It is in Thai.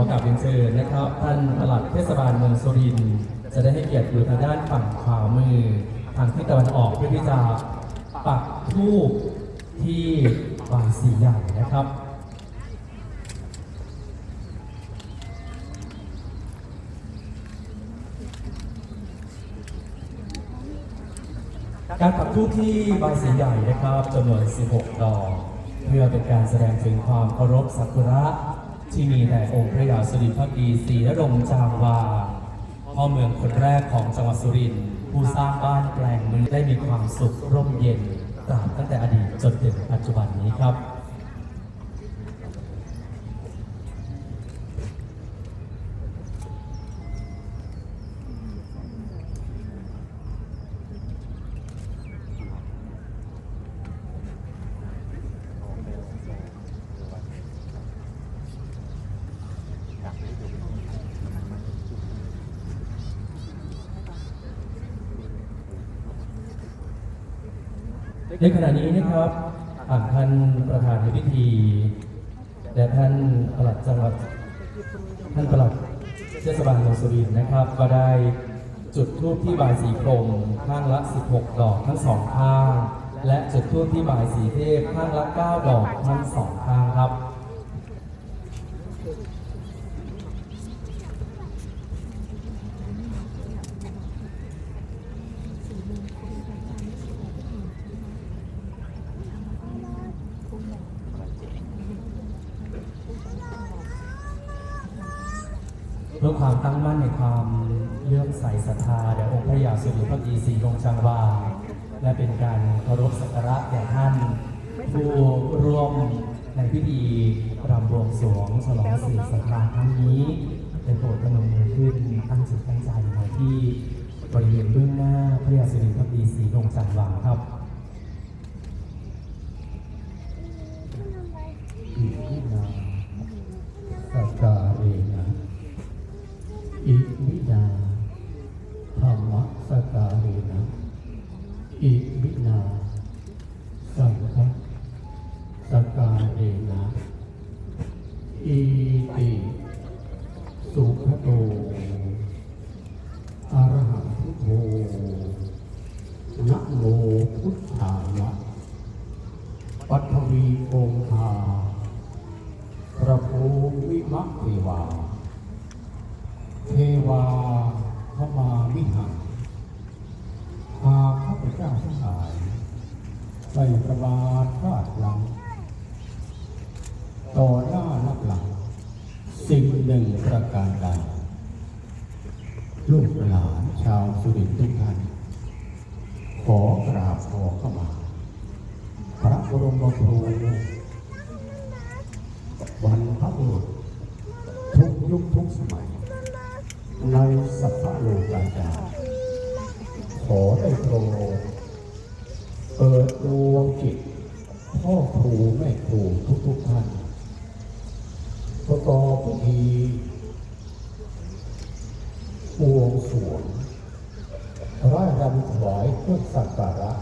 ขอกราบเรียนเชิญนะครับ ท่านปลัดเทศบาลเมืองสุรินทร์จะได้ให้เกียรติอยู่ทางด้านฝั่งขวามือ ทางทิศตะวันออกเพื่อที่จะปักธูปที่บางสีใหญ่นะครับการปักธูปที่บางสีใหญ่นะครับจำนวน 16 ดอก เพื่อเป็นการแสดงถึงความเคารพสักการะ ที่มีแด่องค์พระยาสุรินทร์พอดีศรีนรงค์จางวาพ่อเมืองคนแรกของจังหวัดสุรินทร์ผู้สร้างบ้านแปลงเมืองได้มีความสุขร่มเย็นตราบตั้งแต่อดีตจนถึงปัจจุบันนี้ครับ ในขณะนี้นะครับท่านประธานในพิธี และท่านปลัดจังหวัดท่านปลัดเทศบาลเมืองสุรินทร์นะครับ ก็ได้จุดทูปที่บายสีพรมข้างละ 16 ดอกทั้งสองข้าง และจุดทูปที่บายสีเทพข้างละ 9 ดอกทั้งสองข้างครับ เพื่อความตั้งมั่นในความเลื่อมใสศรัทธาแด่องค์พระยาสุริพระกีศรีลงจังวาและเป็นการเคารพสักการะแด่ท่าน ผู้ร่วมในพิธีรำบวงสรวงฉลองสิริศรัทธาครั้งนี้เป็นโปรดพนมมือขึ้นตั้งจิตตั้งใจมาที่บริเวณเบื้องหน้าพระยาสุริพระกีศรีลงจังวาครับ อิมินาสการเรนะ อิมินาธรรมสการเรนะอิมินาสังฆสการเรนะอิติสุขโตอระหะพุทโธนะโมพุทธายะปัทวีองคาพระภูมิมัคเท วาเทวามาวิหังหากข้าพเจ้าทั้งหลายใส่ประบาทพลาดหลัง ต่อหน้ารับหลัง สิ่งหนึ่งประการใดลูกหลานชาวสุรินทร์ทุกท่านขอกราบขอเข้ามา พระบรมครูวันพระบุรุษทุกยุคทุกสมัย ในสัพพะโลกาจารขอได้โปรดเปิดดวงจิตพ่อครูแม่ครูทุกทุกท่านประกอบพิธีบวงสรวงร่ายรำถวายเพื่อสักการะ